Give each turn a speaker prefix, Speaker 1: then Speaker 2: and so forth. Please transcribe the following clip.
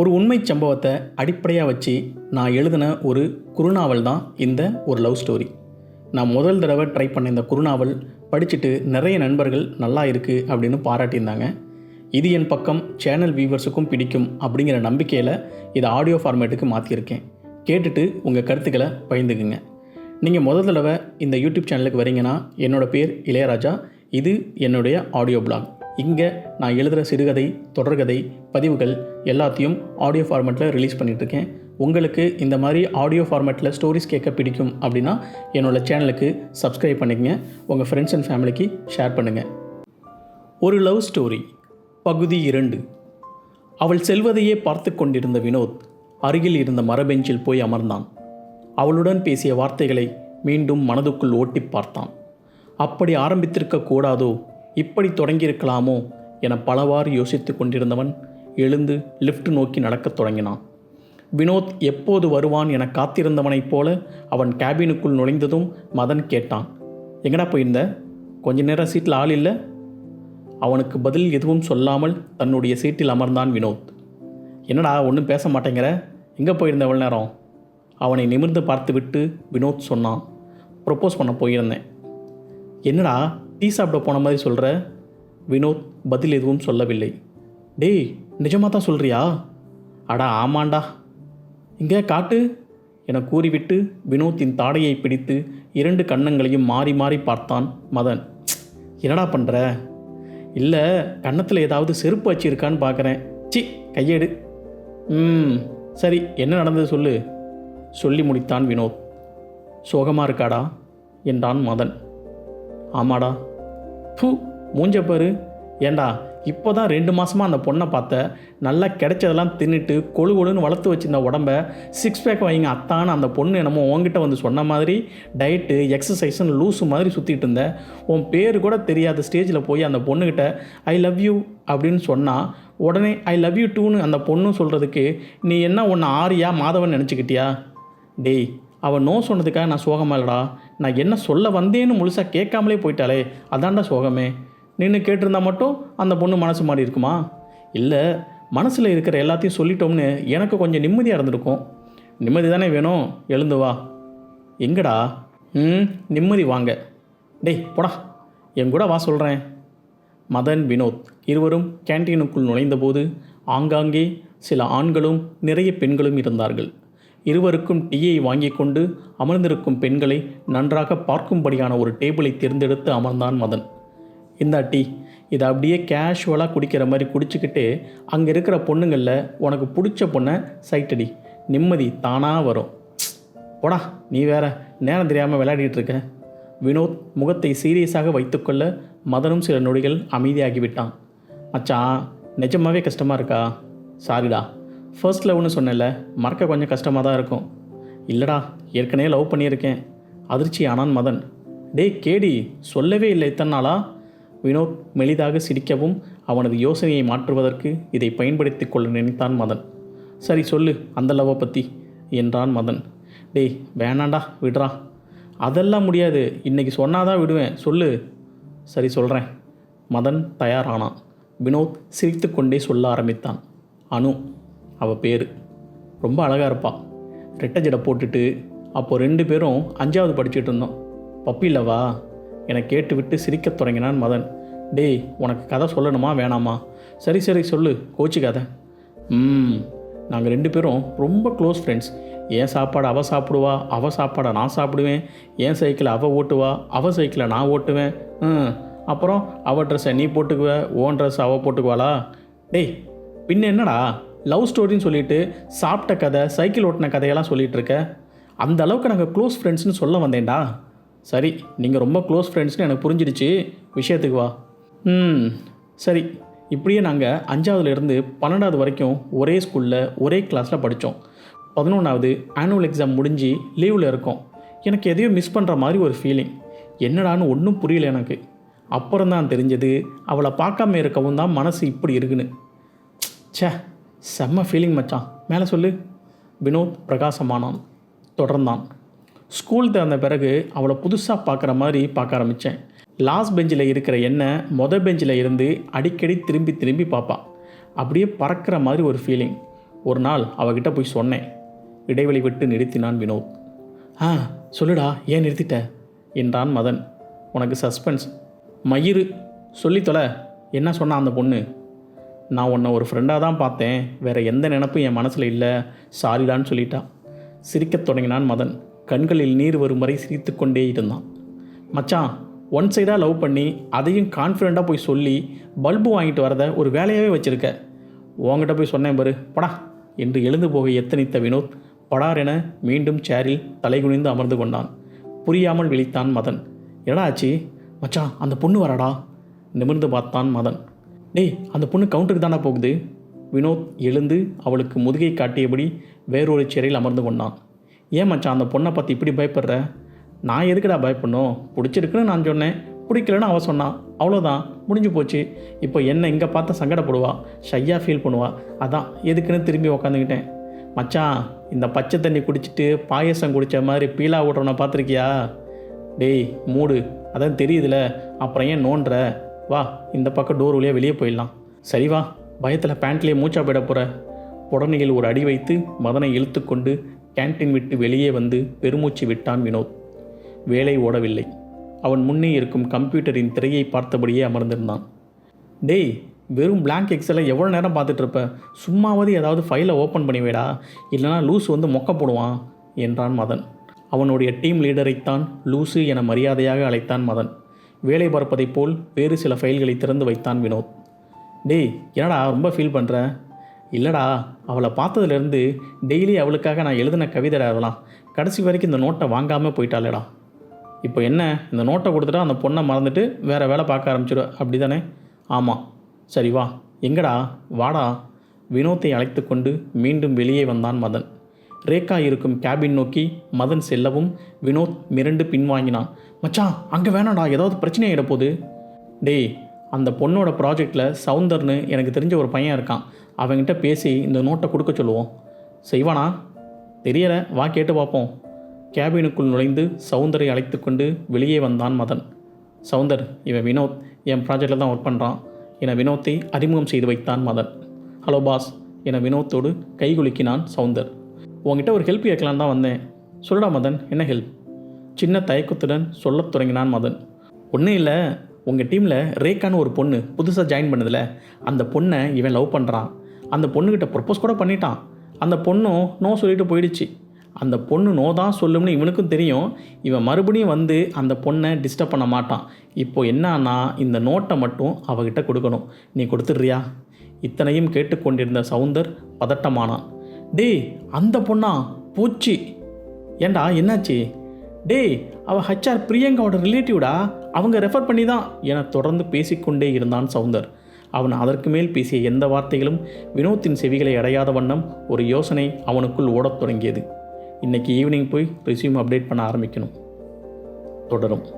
Speaker 1: ஒரு உண்மை சம்பவத்தை அடிப்படையாக வச்சு நான் எழுதின ஒரு குறுநாவல் தான் இந்த ஒரு லவ் ஸ்டோரி நான் முதல் தடவை ட்ரை பண்ண இந்த குறுநாவல் படிச்சுட்டு நிறைய நண்பர்கள் நல்லா இருக்குது அப்படின்னு பாராட்டியிருந்தாங்க. இது என் பக்கம் சேனல் வியூவர்ஸுக்கும் பிடிக்கும் அப்படிங்கிற நம்பிக்கையில் இதை ஆடியோ ஃபார்மேட்டுக்கு மாற்றியிருக்கேன் கேட்டுட்டு உங்கள் கருத்துக்களை பகிர்ந்துக்குங்க. நீங்கள் முதல் தடவை இந்த யூடியூப் சேனலுக்கு வரீங்கன்னா என்னோடய பேர் இளையராஜா. இது என்னுடைய ஆடியோ பிளாக் இங்கே நான் எழுதுகிற சிறுகதை தொடர்கதை பதிவுகள் எல்லாத்தையும் ஆடியோ ஃபார்மேட்டில் ரிலீஸ் பண்ணிகிட்ருக்கேன் உங்களுக்கு இந்த மாதிரி ஆடியோ ஃபார்மேட்டில் ஸ்டோரிஸ் கேட்க பிடிக்கும் அப்படின்னா என்னோடய சேனலுக்கு சப்ஸ்கிரைப் பண்ணிக்கங்க. உங்கள் ஃப்ரெண்ட்ஸ் அண்ட் ஃபேமிலிக்கு ஷேர் பண்ணுங்கள் ஒரு லவ் ஸ்டோரி பகுதி இரண்டு. அவள் செல்வதையே பார்த்து கொண்டிருந்த வினோத் அருகில் இருந்த மரபெஞ்சில் போய் அமர்ந்தான். அவளுடன் பேசிய வார்த்தைகளை மீண்டும் மனதுக்குள் ஓட்டி பார்த்தான். அப்படி ஆரம்பித்திருக்க கூடாதோ இப்படி தொடங்கியிருக்கலாமோ என பலவாறு யோசித்து கொண்டிருந்தவன் எழுந்து லிஃப்ட் நோக்கி நடக்கத் தொடங்கினான். வினோத் எப்போது வருவான் என காத்திருந்தவனைப் போல அவன் கேபினுக்குள் நுழைந்ததும் மதன் கேட்டான் எங்கடா போயிருந்த? கொஞ்ச நேரம் சீட்டில் ஆள் இல்லை? அவனுக்கு பதில் எதுவும் சொல்லாமல் தன்னுடைய சீட்டில் அமர்ந்தான் வினோத். என்னடா ஒன்றும் பேச மாட்டேங்கிற? எங்கே போயிருந்த எவ்வளோ நேரம்? அவனை நிமிர்ந்து பார்த்துவிட்டு வினோத் சொன்னான் ப்ரொப்போஸ் பண்ண போயிருந்தேன். என்னடா டீ சாப்பிட போன மாதிரி சொல்கிற வினோத் பதில் எதுவும் சொல்லவில்லை. டேய் நிஜமாக தான் சொல்கிறியா அடா ஆமாண்டா. இங்கே காட்டு. என கூறிவிட்டு வினோத்தின் தாடையை பிடித்து இரண்டு கன்னங்களையும் மாறி மாறி பார்த்தான் மதன். என்னடா பண்ணுற இல்லை கன்னத்தில் ஏதாவது செருப்பு வச்சிருக்கான்னு பார்க்குறேன் சி கையெடு. ம் சரி என்ன நடந்தது சொல்லு. சொல்லி முடித்தான் வினோத். சோகமாக இருக்காடா? என்றான் மதன். ஆமாடா. பூ மூஞ்ச பாரு. ஏண்டா இப்போ தான் ரெண்டு மாதமாக அந்த பொண்ணை பார்த்த. நல்லா கிடைச்சதெல்லாம் தின்னுட்டு கொழு கொழுன்னு வளர்த்து வச்சிருந்த உடம்ப சிக்ஸ் பேக் வைங்க அத்தான்னு அந்த பொண்ணு என்னமோ உங்ககிட்ட வந்து சொன்ன மாதிரி டயட்டு எக்ஸசைஸ்னு லூஸு மாதிரி சுற்றிட்டு இருந்த. உன் பேர் கூட தெரியாத ஸ்டேஜில் போய் அந்த பொண்ணுக்கிட்ட ஐ லவ் யூ அப்படின்னு சொன்னால் உடனே ஐ லவ் யூ டூன்னு அந்த பொண்ணும் சொல்கிறதுக்கு நீ என்ன உன்னை ஆரியா மாதவன் நினச்சிக்கிட்டியா? டேய் அவன் நோ சொன்னதுக்காக நான் சோகமா இல்லடா. நான் என்ன சொல்ல வந்தேன்னு முழுசாக கேட்காமலே போயிட்டாலே அதான்டா சோகமே. நின்று கேட்டிருந்தா மட்டும் அந்த பொண்ணு மனசு மாறி இருக்குமா? இல்லை மனசில் இருக்கிற எல்லாத்தையும் சொல்லிட்டோம்னு எனக்கு கொஞ்சம் நிம்மதியாக இருந்திருக்கும். நிம்மதி தானே வேணும்? எழுந்து வா. எங்கடா? ம் நிம்மதி வாங்க. டேய் போடா. என் கூட வா சொல்கிறேன் மதன் வினோத் இருவரும் கேண்டீனுக்குள் நுழைந்தபோது ஆங்காங்கே சில ஆண்களும் நிறைய பெண்களும் இருந்தார்கள். இருவருக்கும் டீயை வாங்கி கொண்டு அமர்ந்திருக்கும் பெண்களை நன்றாக பார்க்கும்படியான ஒரு டேபிளை தேர்ந்தெடுத்து அமர்ந்தான் மதன். இந்தா டீ இதை அப்படியே கேஷுவலாக குடிக்கிற மாதிரி குடிச்சிக்கிட்டு அங்கே இருக்கிற பொண்ணுங்களில் உனக்கு பிடிச்ச பொண்ணை சைட்டடி. நிம்மதி தானாக வரும். போடா நீ வேற நேரம் தெரியாமல் விளையாடிட்டு இருக்க. வினோத் முகத்தை சீரியஸாக வைத்துக்கொள்ள மதனும் சில நொடிகள் அமைதியாகிவிட்டான். மச்சான் நிஜமாகவே கஷ்டமாக இருக்கா? சாரிடா ஃபர்ஸ்ட் லவ்னு சொன்னேன்ல மறக்க கொஞ்சம் கஷ்டமாக தான் இருக்கும். இல்லைடா ஏற்கனவே லவ் பண்ணியிருக்கேன். அதிர்ச்சி ஆனான் மதன். டேய் கேடி சொல்லவே இல்லை இத்தனை நாளா? வினோத் மெலிதாக சிரிக்கவும் அவனது யோசனையை மாற்றுவதற்கு இதை பயன்படுத்தி கொள்ள நினைத்தான் மதன். சரி சொல்லு அந்த லவ்வை பற்றி என்றான் மதன். டேய் வேணாண்டா விடுறா. அதெல்லாம் முடியாது. இன்னைக்கு சொன்னாதான் விடுவேன். சொல்லு. சரி சொல்கிறேன் மதன் தயாரானான். வினோத் சிரித்துக்கொண்டே சொல்ல ஆரம்பித்தான். அனு அவள் பேர். ரொம்ப அழகாக இருப்பாள் ரெட்டை ஜடை போட்டுட்டு அப்போ ரெண்டு பேரும் அஞ்சாவது படிச்சுட்டு இருந்தோம். பப்பிலவா என கேட்டுவிட்டு சிரிக்கத் தொடங்கினான் மதன். டேய் உனக்கு கதை சொல்லணுமா வேணாமா? சரி சரி சொல்லு. கோச்சு கதை. ம். நாங்கள் ரெண்டு பேரும் ரொம்ப க்ளோஸ் ஃப்ரெண்ட்ஸ். என் சாப்பாடு அவள் சாப்பிடுவா? அவள் சாப்பாடை நான் சாப்பிடுவேன். என் சைக்கிளை அவள் ஓட்டுவா? அவள் சைக்கிளை நான் ஓட்டுவேன். ம். அப்புறம் அவள் ட்ரெஸ்ஸை நீ போட்டுக்குவ ஓன் ட்ரெஸ் அவள் போட்டுக்குவாளா? டேய் பின்ன என்னடா? லவ் ஸ்டோரின்னு சொல்லிட்டு சாப்பிட்ட கதை சைக்கிள் ஓட்டின கதையெல்லாம் சொல்லிகிட்டு இருக்க அந்த அளவுக்கு நாங்கள் க்ளோஸ் ஃப்ரெண்ட்ஸ்னு சொல்ல வந்தேன்டா. சரி நீங்கள் ரொம்ப க்ளோஸ் ஃப்ரெண்ட்ஸ்னு எனக்கு புரிஞ்சிடுச்சு. விஷயத்துக்கு வா. ம் சரி. இப்படியே நாங்கள் அஞ்சாவதுலேருந்து பன்னெண்டாவது வரைக்கும் ஒரே ஸ்கூலில் ஒரே கிளாஸில் படித்தோம் பதினொன்றாவது ஆனுவல் எக்ஸாம் முடிஞ்சு லீவில் இருக்கோம். எனக்கு எதையோ மிஸ் பண்ணுற மாதிரி ஒரு ஃபீலிங் என்னடான்னு ஒன்றும் புரியல எனக்கு. அப்புறம் தான் தெரிஞ்சது அவளை பார்க்காம இருக்கவும் தான் மனசு இப்படி இருக்குன்னு. சே செம்ம ஃபீலிங் மச்சான். மேலே சொல்லு. வினோத் பிரகாசமானான். தொடர்ந்தான். ஸ்கூல் திறந்த பிறகு அவளை புதுசாக பார்க்குற மாதிரி பார்க்க ஆரம்பித்தேன் லாஸ்ட் பெஞ்சில் இருக்கிற என்னை மொதல் பெஞ்சில் இருந்து அடிக்கடி திரும்பி திரும்பி பார்ப்பான் அப்படியே பறக்கிற மாதிரி ஒரு ஃபீலிங் ஒரு நாள் அவகிட்ட போய் சொன்னேன். இடைவெளி விட்டு நிறுத்தினான் வினோத். ஆ சொல்லுடா ஏன் நிறுத்திட்ட? என்றான் மதன். உனக்கு சஸ்பென்ஸ் மயிறு. சொல்லி தொலை என்ன சொன்னா அந்த பொண்ணு? நான் உன்னை ஒரு ஃப்ரெண்டாக தான் பார்த்தேன். வேற எந்த நினப்பும் என் மனசில் இல்லை. சாரிடான்னு சொல்லிட்டான் சிரிக்கத் தொடங்கினான் மதன். கண்களில் நீர் வரும் வரை சிரித்து கொண்டே இருந்தான். மச்சான் ஒன் சைடாக லவ் பண்ணி அதையும் கான்ஃபிடெண்ட்டாக போய் சொல்லி பல்பு வாங்கிட்டு வரத ஒரு வேலையாகவே வச்சுருக்க. உங்ககிட்ட போய் சொன்னேன் பாரு. படா. என்று எழுந்து போக எத்தனித்த வினோத் படார் என மீண்டும் சேரில் தலைகுனிந்து அமர்ந்து கொண்டான். புரியாமல் விழித்தான் மதன். என்னடா ஆச்சு? மச்சான் அந்த பொண்ணு வரடா? நிமிர்ந்து பார்த்தான் மதன். டேய் அந்த பொண்ணு கவுண்டருக்கு தானே போகுது. வினோத் எழுந்து அவளுக்கு முதுகை காட்டியபடி வேறொரு சேரையில் அமர்ந்து கொண்டான். ஏன் மச்சான் அந்த பொண்ணை பார்த்து இப்படி பயப்படுற? நான் எதுக்குடா பயப்படணும்? பிடிச்சிருக்குன்னு நான் சொன்னேன். பிடிக்கலன்னு அவள் சொன்னான். அவ்வளோதான் முடிஞ்சு போச்சு. இப்போ என்ன இங்கே பார்த்தா சங்கடப்படுவா? ஷையாக ஃபீல் பண்ணுவா. அதான் எதுக்குன்னு திரும்பி உக்காந்துக்கிட்டேன். மச்சான் இந்த பச்சை தண்ணி குடிச்சிட்டு பாயசம் குடித்த மாதிரி பீலா ஓட்டுறவனை பார்த்துருக்கியா? டேய் மூடு. அதான் தெரியுதுல. அப்புறம் ஏன் நோன்ற வா இந்த பக்கம் டோர் வழியாக வெளியே போயிடலாம். சரி வா பயத்தில் பேண்ட்லேயே மூச்சா போயிட போகிற புடனையில் ஒரு அடி வைத்து மதனை இழுத்துக்கொண்டு கேன்டீன் விட்டு வெளியே வந்து பெருமூச்சு விட்டான் வினோத். வேலை ஓடவில்லை. அவன் முன்னே இருக்கும் கம்ப்யூட்டரின் திரையை பார்த்தபடியே அமர்ந்திருந்தான். டேய் வெறும் பிளாங்க் எக்ஸலை எவ்வளோ நேரம் பார்த்துட்ருப்ப சும்மாவது ஏதாவது ஃபைலை ஓப்பன் பண்ணிவிடா இல்லைனா லூஸ் வந்து மொக்க போடுவான் என்றான் மதன். அவனுடைய டீம் லீடரைத்தான் லூசு என மரியாதையாக அழைத்தான் மதன். வேலை பார்ப்பதைப் போல் வேறு சில ஃபைல்களை திறந்து வைத்தான் வினோத். டேய் என்னடா ரொம்ப ஃபீல் பண்ணுற இல்லைடா அவளை பார்த்ததுலேருந்து டெய்லி அவளுக்காக நான் எழுதின கவிதை அதெல்லாம். கடைசி வரைக்கும் இந்த நோட்டை வாங்காமல் போயிட்டாளேடா. இப்போ என்ன இந்த நோட்டை கொடுத்துட்டா அந்த பொண்ணை மறந்துட்டு வேறு வேலை பார்க்க ஆரம்பிச்சிடு அப்படி தானே ஆமாம் சரி வா. எங்கடா? வாடா. வினோத்தை அழைத்து கொண்டு மீண்டும் வெளியே வந்தான் மதன். ரேகா இருக்கும் கேபின் நோக்கி மதன் செல்லவும் வினோத் மிரண்டு பின்வாங்கினான். மச்சான் அங்கே வேணாடா ஏதாவது பிரச்சனை ஆகிடப்போகுது டேய் அந்த பொண்ணோட ப்ராஜெக்டில் சவுந்தர்னு எனக்கு தெரிஞ்ச ஒரு பையன் இருக்கான். அவன்கிட்ட பேசி இந்த நோட்டை கொடுக்க சொல்லுவோம். செய்வானா? தெரியலை வா கேட்டு பார்ப்போம் கேபினுக்குள் நுழைந்து சவுந்தரை அழைத்து கொண்டு வெளியே வந்தான் மதன். சவுந்தர் இவன் வினோத். என் ப்ராஜெக்டில் தான் ஒர்க் பண்ணுறான் என வினோத்தை அறிமுகம் செய்து வைத்தான் மதன். ஹலோ பாஸ் என வினோத்தோடு கைகுலுக்கினான் சவுந்தர். உங்ககிட்ட ஒரு ஹெல்ப் கேட்கலான் தான் வந்தேன். சொல்லுடா மதன் என்ன ஹெல்ப் சின்ன தயக்கத்துடன் சொல்லத் தொடங்கினான் மதன். ஒன்றும் இல்லை உங்கள் டீமில் ரேக்கான்னு ஒரு பொண்ணு புதுசாக ஜாயின் பண்ணதில்ல அந்த பொண்ணை இவன் லவ் பண்ணுறான் அந்த பொண்ணுக்கிட்ட ப்ரப்போஸ் கூட பண்ணிட்டான். அந்த பொண்ணும் நோ சொல்லிட்டு போயிடுச்சு. அந்த பொண்ணு நோ தான் சொல்லும்னு இவனுக்கும் தெரியும். இவன் மறுபடியும் வந்து அந்த பொண்ணை டிஸ்டர்ப் பண்ண மாட்டான். இப்போ என்னன்னா இந்த நோட்டை மட்டும் அவகிட்ட கொடுக்கணும். நீ கொடுத்துட்றியா? இத்தனையும் கேட்டுக்கொண்டிருந்த சவுந்தர் பதட்டமானான். டேய் அந்த பொண்ணா? பூச்சி. ஏண்டா என்னாச்சு? டேய் அவள் ஹச்ஆர் பிரியங்காவோட ரிலேட்டிவ்டா? அவங்க ரெஃபர் பண்ணி தான் என தொடர்ந்து பேசிக்கொண்டே இருந்தான் சவுந்தர். அவன் அதற்கு மேல் பேசிய எந்த வார்த்தைகளும் வினோத்தின் செவிகளை அடையாத வண்ணம் ஒரு யோசனை அவனுக்குள் ஓடத் தொடங்கியது. இன்னைக்கு ஈவினிங் போய் ரெஸ்யூம் அப்டேட் பண்ண ஆரம்பிக்கணும். தொடரும்.